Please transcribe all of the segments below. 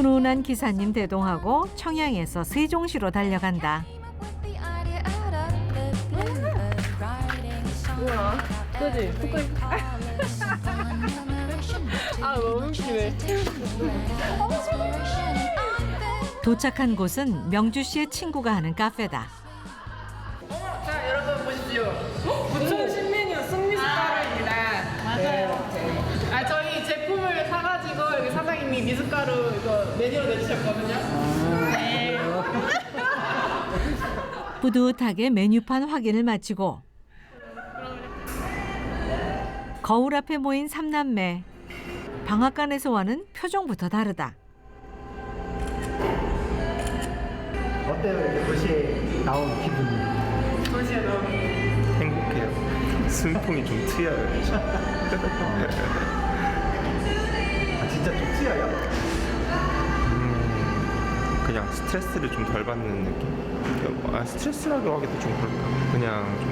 훈훈한 기사님 대동하고 청양에서 세종시로 달려간다. 그지? 아 너무 웃기네. 도착한 곳은 명주 씨의 친구가 하는 카페다. 여기 미숫가루 이거 메뉴로 내주셨거든요. 네. 뿌듯하게 메뉴판 확인을 마치고 거울 앞에 모인 삼남매 방앗간에서 와는 표정부터 다르다. 어때요? 이렇게 도시에 나온 기분이? 도시에 너무 행복해요. 숨통이 좀 트여요. 튀어요? 음, 그냥 스트레스를 좀 덜 받는 느낌? 아, 스트레스라고 하기도 좀 그렇다. 그냥 좀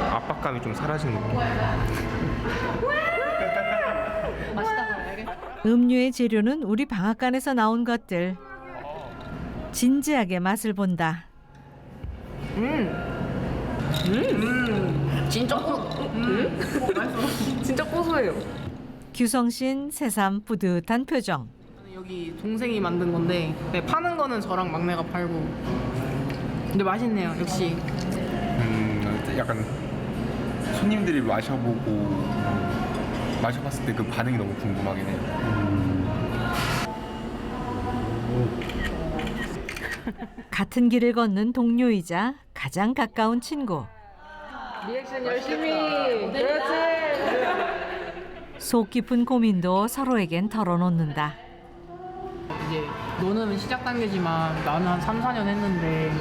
압박감이 좀 사라지는 느낌? 음료의 재료는 우리 방앗간에서 나온 것들. 진지하게 맛을 본다. 진짜 고, 음? 맛있어. 진짜 고소해요. 규성신 새삼 뿌듯한 표정. 여기 동생이 만든 건데 네, 파는 거는 저랑 막내가 팔고 근데 맛있네요 역시 음, 약간 손님들이 마셔보고 마셔봤을 때 그 반응이 너무 궁금하긴 해요. 같은 길을 걷는 동료이자 가장 가까운 친구. 리액션 열심히 그렇지 속 깊은 고민도 서로에겐 털어놓는다. 이제 너는 시작 단계지만 나는 한 3, 4년 했는데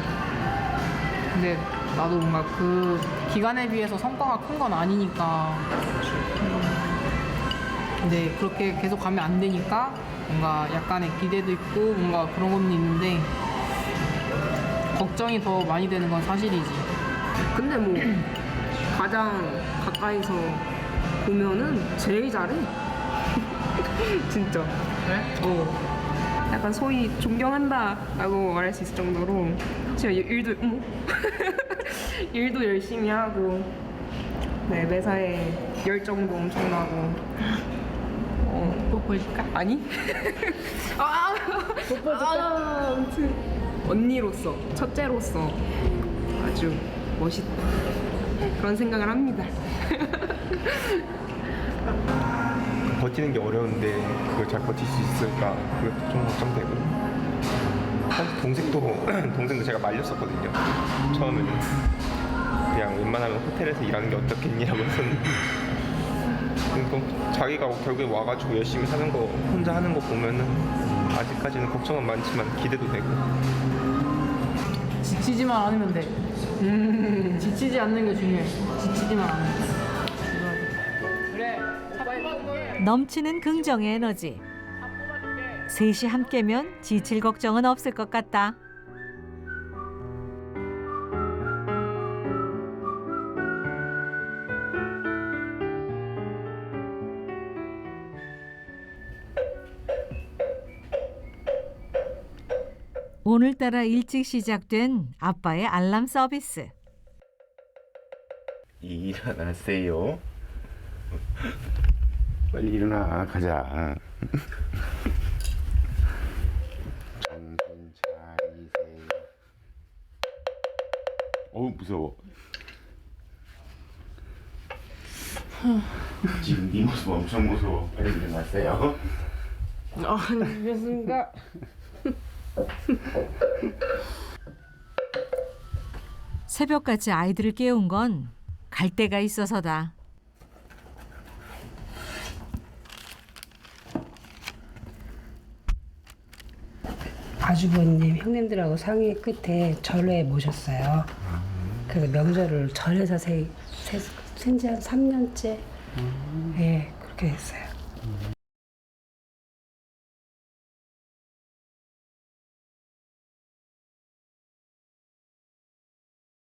근데 나도 뭔가 그 기간에 비해서 성과가 큰 건 아니니까 음, 근데 그렇게 계속 가면 안 되니까 뭔가 약간의 기대도 있고 뭔가 그런 건 있는데 걱정이 더 많이 되는 건 사실이지 근데 뭐 가장 가까이서 보면은 제일 잘해. 진짜. 그래? 어. 약간 소위 존경한다라고 말할 수 있을 정도로 진짜 일도 어머. 일도 열심히 하고 네 매사에 열정도 엄청나고 어, 뽀뽀해줄까? 아니? 아, 아, 아무튼 언니로서 첫째로서 아주 멋있다 그런 생각을 합니다. 버티는 게 어려운데 그걸 잘 버틸 수 있을까? 그것도 좀 걱정되고. 사실 동생도, 동생도 제가 말렸었거든요. 처음에는. 그냥 웬만하면 호텔에서 일하는 게 어떻겠냐고 해서는. 또 자기가 결국에 와가지고 열심히 사는 거 혼자 하는 거 보면은 아직까지는 걱정은 많지만 기대도 되고 지치지만 않으면 돼. 지치지 않는 게 중요해. 지치지만 않으면 돼. 그래. 넘치는 긍정의 에너지. 셋이 함께면 지칠 걱정은 없을 것 같다. 오늘따라 일찍 시작된 아빠의 알람 서비스. 일어나세요. 빨리 일어나 가자. 정신 차리세요. 어우 무서워. 지금 네 모습 엄청 무서워. 빨리 일어나세요. 아, 알겠습니다. 새벽같이 아이들을 깨운 건 갈 데가 있어서다. 아주버님 형님들하고 상의 끝에 절에 모셨어요. 그 명절을 절에서 세, 세, 생지 한 3년째 예 그렇게 됐어요.